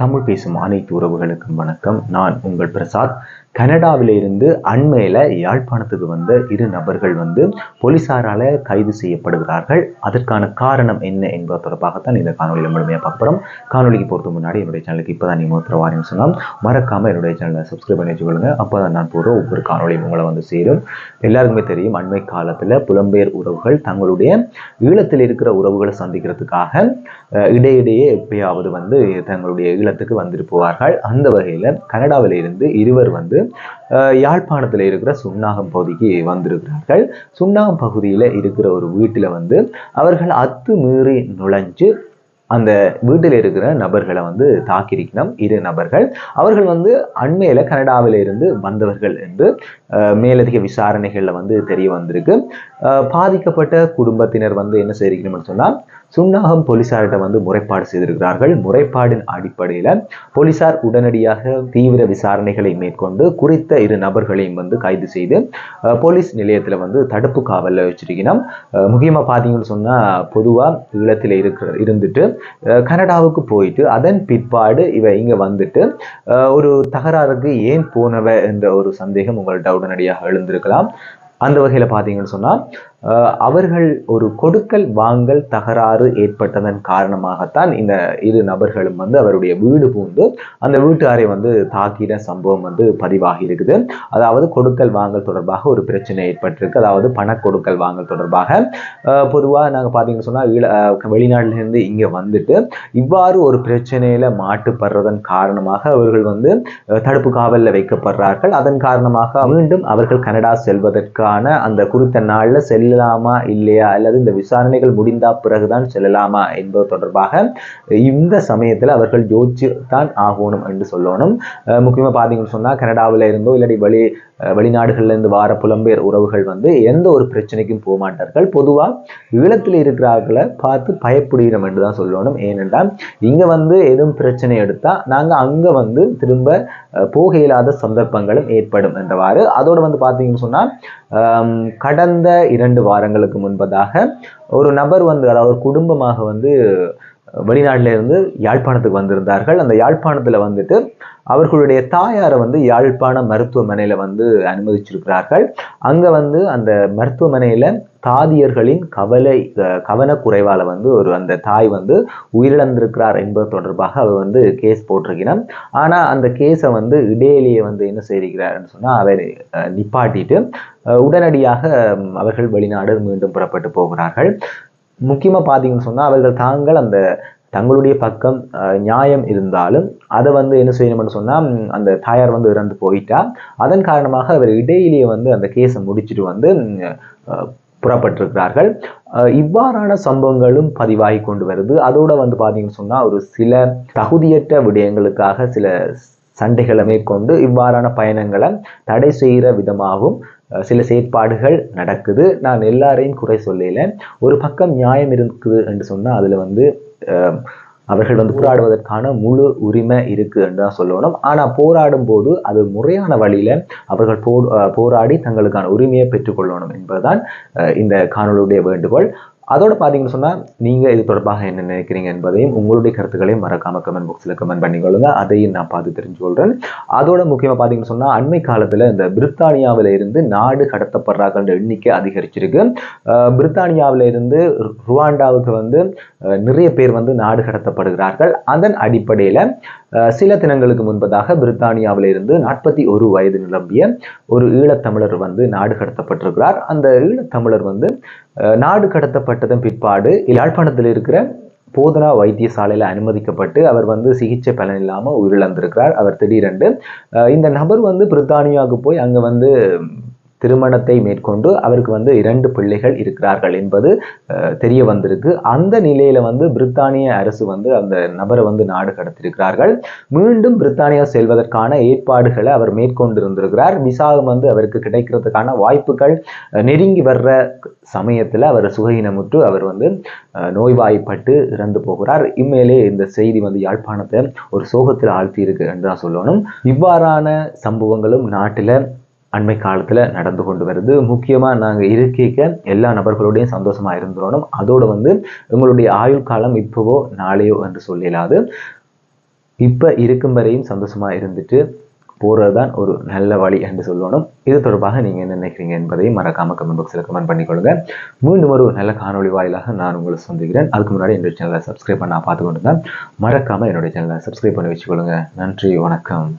தமிழ் பேசும் அனைத்து உறவுகளுக்கும் வணக்கம். நான் உங்கள் பிரசாத். கனடாவிலிருந்து அண்மையில் யாழ்ப்பாணத்துக்கு வந்த இரு நபர்கள் வந்து போலீசாரால் கைது செய்யப்படுகிறார்கள். அதற்கான காரணம் என்ன என்பது தொடர்பாகத்தான் இந்த காணொலியில் முழுமையாக பார்க்குறோம் காணொலிக்கு போகிறது முன்னாடி என்னுடைய சேனலுக்கு இப்போ தான் நீங்கள் ஒருத்தர் வாரின்னு சொன்னால் மறக்காமல் என்னுடைய சேனலை சப்ஸ்கிரைப் பண்ணி வச்சுக்கொள்ளுங்க. அப்போ தான் நான் போகிற ஒவ்வொரு காணொலியும் உங்களை வந்து சேரும். எல்லாருக்குமே தெரியும் அண்மை காலத்தில் புலம்பெயர் உறவுகள் தங்களுடைய ஈழத்தில் இருக்கிற உறவுகளை சந்திக்கிறதுக்காக இடையிடையே எப்பயாவது வந்து தங்களுடைய ஈழத்துக்கு வந்துட்டு போவார்கள். அந்த வகையில் கனடாவில் இருந்து இருவர் வந்து யாழ்ப்பாணத்தில் இருக்கிற சுண்ணாகம் பகுதிக்கு வந்திருக்கிறார்கள். சுண்ணாகம் பகுதியில் இருக்கிற ஒரு வீட்டில் வந்து அவர்கள் அத்துமீறி நுழைஞ்சு அந்த வீட்டில் இருக்கிற நபர்களை வந்து தாக்கியிருக்கணும். இரு நபர்கள். அவர்கள் வந்து அண்மையில் கனடாவில் இருந்து வந்தவர்கள் என்று மேலதிக விசாரணைகளில் வந்து தெரிய வந்திருக்கு. பாதிக்கப்பட்ட குடும்பத்தினர் வந்து என்ன செய்திருக்கணும்னு சொன்னால் சுன்னாகம் போலீசார்கிட்ட வந்து முறைப்பாடு செய்திருக்கிறார்கள். முறைப்பாடின் அடிப்படையில் போலீசார் உடனடியாக தீவிர விசாரணைகளை மேற்கொண்டு குறித்த இரு நபர்களையும் வந்து கைது செய்து போலீஸ் நிலையத்தில் வந்து தடுப்பு காவலில் வச்சிருக்கணும். முக்கியமாக பார்த்தீங்கன்னு சொன்னால் பொதுவாக ஈழத்தில் இருக்கிற இருந்துட்டு அஹ், கனடாவுக்கு போயிட்டு அதன் பிற்பாடு இவ இங்கே வந்துட்டு அஹ், ஒரு தகராறுக்கு ஏன் போனவ என்ற ஒரு சந்தேகம் உங்கள்கிட்ட உடனடியாக எழுந்திருக்கலாம். அந்த வகையில் பார்த்தீங்கன்னு சொன்னால் அவர்கள் ஒரு கொடுக்கல் வாங்கல் தகராறு ஏற்பட்டதன் காரணமாகத்தான் இந்த இரு நபர்களும் வந்து அவருடைய வீடு பூந்து அந்த வீட்டாரை வந்து தாக்கின சம்பவம் வந்து பதிவாகி இருக்குது. அதாவது கொடுக்கல் வாங்கல் தொடர்பாக ஒரு பிரச்சனை ஏற்பட்டிருக்கு. அதாவது பண கொடுக்கல் வாங்கல் தொடர்பாக பொதுவாக நாங்கள் பார்த்தீங்கன்னு சொன்னால் ஈழ வெளிநாட்டிலிருந்து இங்கே வந்துட்டு இவ்வாறு ஒரு பிரச்சனையில மாட்டுப்படுறதன் காரணமாக அவர்கள் வந்து தடுப்பு காவலில் வைக்கப்படுறார்கள். அதன் காரணமாக மீண்டும் அவர்கள் கனடா செல்வதற்கான அந்த குறித்த நாளில் செல்லலாமா இல்லையா? அல்லது இந்த விசாரணைகள் முடிந்தா பிறகுதான் செல்லலாமா என்பது தொடர்பாக இந்த சமயத்தில் அவர்கள் யோசிச்சு தான் ஆகணும் என்று சொல்லணும். முக்கியமாக பார்த்தீங்கன்னு சொன்னால் கனடாவில் இருந்தோ இல்லாட்டி வெளி அஹ், இருந்து வார புலம்பெயர் உறவுகள் வந்து எந்த ஒரு பிரச்சனைக்கும் போக மாட்டார்கள். பொதுவாக ஈழத்தில் இருக்கிறார்களை பார்த்து பயப்படுகிறோம் என்று தான் சொல்லணும். ஏனென்றால் இங்கே வந்து எதுவும் பிரச்சனை எடுத்தால் நாங்கள் அங்கே வந்து திரும்ப போக இயலாத சந்தர்ப்பங்களும் ஏற்படும் என்றவாறு. அதோடு வந்து பார்த்தீங்கன்னு சொன்னால் கடந்த இரண்டு வாரங்களுக்கு முன்பதாக ஒரு நபர் வந்து அதாவது ஒரு குடும்பமாக வந்து வெளிநாட்டில இருந்து யாழ்ப்பாணத்துக்கு வந்திருந்தார்கள். அந்த யாழ்ப்பாணத்துல வந்துட்டு அவர்களுடைய தாயாரை வந்து யாழ்ப்பாண மருத்துவமனையில வந்து அனுமதிச்சிருக்கிறார்கள். அங்க வந்து அந்த மருத்துவமனையில தாதியர்களின் கவலை கவனக்குறைவால் வந்து ஒரு அந்த தாய் வந்து உயிரிழந்திருக்கிறார் என்பது தொடர்பாக அவர் வந்து கேஸ் போட்டிருக்கிறார் ஆனா அந்த கேஸை வந்து இடையிலேயே வந்து என்ன செய்திருக்கிறார்னு சொன்னால் அவர் அஹ், நிப்பாட்டிட்டு உடனடியாக அவர்கள் வெளிநாடு மீண்டும் புறப்பட்டு போகிறார்கள். முக்கியமா பார்த்தீங்கன்னு சொன்னால் அவர்கள் தாங்கள் அந்த தங்களுடைய பக்கம் அஹ், நியாயம் இருந்தாலும் அதை வந்து என்ன செய்யணும்னு சொன்னால் அந்த தாயார் வந்து இறந்து போயிட்டா அதன் காரணமாக அவர் இடையிலேயே வந்து அந்த கேஸை முடிச்சுட்டு வந்து அஹ், புறப்பட்டிருக்கிறார்கள். அஹ், இவ்வாறான சம்பவங்களும் பதிவாகி கொண்டு வருது. அதோட வந்து பார்த்தீங்கன்னு சொன்னால் ஒரு சில தகுதியற்ற விடயங்களுக்காக சில சண்டைகளை மேற்கொண்டு இவ்வாறான பயணங்களை தடை செய்கிற விதமாகவும் சில செயற்பாடுகள் நடக்குது. நான் எல்லாரையும் குறை சொல்லல. ஒரு பக்கம் நியாயம் இருக்குது என்று சொன்னா அதுல வந்து அஹ், அவர்கள் வந்து போராடுவதற்கான முழு உரிமை இருக்கு என்று தான் சொல்லணும். ஆனா போராடும் போது அது முறையான வழியில அவர்கள் போ அஹ், போராடி தங்களுக்கான உரிமையை பெற்றுக்கொள்ளணும் என்பதுதான் அஹ், இந்த காணொலியுடைய வேண்டுகோள். அதோட பார்த்தீங்கன்னு சொன்னால் நீங்கள் இது தொடர்பாக என்ன நினைக்கிறீங்க என்பதையும் உங்களுடைய கருத்துக்களையும் மறக்காம கமெண்ட் பாக்ஸில் கமெண்ட் பண்ணிக்கொள்ளுங்க. அதையும் நான் பார்த்து தெரிஞ்சுக்கொள்றேன் அதோட முக்கியமாக பார்த்தீங்கன்னு சொன்னால் அண்மை காலத்தில் இந்த பிரித்தானியாவில் இருந்து நாடு கடத்தப்படுறாங்கன்ற எண்ணிக்கை அதிகரிச்சிருக்கு. பிரித்தானியாவில் இருந்து ருவாண்டாவுக்கு வந்து நிறைய பேர் வந்து நாடு கடத்தப்படுகிறார்கள். அதன் அடிப்படையில் சில தினங்களுக்கு முன்பதாக பிரித்தானியாவில் இருந்து நாற்பத்தி ஒரு வயது நிரம்பிய ஒரு ஈழத்தமிழர் வந்து நாடு கடத்தப்பட்டிருக்கிறார். அந்த ஈழத்தமிழர் வந்து நாடு கடத்தப்பட்டதன் பிற்பாடு யாழ்ப்பாணத்தில் இருக்கிற போதனா வைத்தியசாலையில் அனுமதிக்கப்பட்டு அவர் வந்து சிகிச்சை பலன் இல்லாமல் உயிரிழந்திருக்கிறார். அவர் திடீரென்று இந்த நபர் வந்து பிரித்தானியாவுக்கு போய் அங்கே வந்து திருமணத்தை மேற்கொண்டு அவருக்கு வந்து இரண்டு பிள்ளைகள் இருக்கிறார்கள் என்பது தெரிய வந்திருக்கு. அந்த நிலையில வந்து பிரித்தானிய அரசு வந்து அந்த நபரை வந்து நாடு கடத்திருக்கிறார்கள் மீண்டும் பிரித்தானியா செல்வதற்கான ஏற்பாடுகளை அவர் மேற்கொண்டிருந்திருக்கிறார். விசாகம் வந்து அவருக்கு கிடைக்கிறதுக்கான வாய்ப்புகள் நெருங்கி வர்ற சமயத்தில் அவர் சுகையினமுற்று அவர் வந்து நோய்வாய்ப்பட்டு இறந்து போகிறார். இம்மையிலே இந்த செய்தி வந்து யாழ்ப்பாணத்தை ஒரு சோகத்தில் ஆழ்த்தி இருக்கு என்று தான் சொல்லணும். இவ்வாறான சம்பவங்களும் நாட்டில் அண்மை காலத்தில் நடந்து கொண்டு வருது. முக்கியமாக நாங்கள் இருக்கைக்க எல்லா நபர்களோடையும் சந்தோஷமாக இருந்துடணும் அதோடு வந்து உங்களுடைய ஆயுள் காலம் இப்போவோ நாளையோ என்று சொல்லலாது. இப்போ இருக்கும் வரையும் சந்தோஷமாக இருந்துட்டு போகிறது தான் ஒரு நல்ல வழி என்று சொல்லணும். இது தொடர்பாக நீங்கள் என்ன நினைக்கிறீங்க என்பதையும் மறக்காமல் கமெண்ட் பாக்ஸில் கமெண்ட் பண்ணிக்கொள்ளுங்க. மீண்டும் ஒரு நல்ல காணொளி வாயிலாக நான் உங்களை சந்திக்கிறேன். அதுக்கு முன்னாடி என்னுடைய சேனலை சப்ஸ்கிரைப் பண்ண பார்த்து கொண்டு தான் மறக்காமல் என்னுடைய சேனலை சப்ஸ்கிரைப் பண்ணி வச்சுக்கொள்ளுங்க. நன்றி வணக்கம்.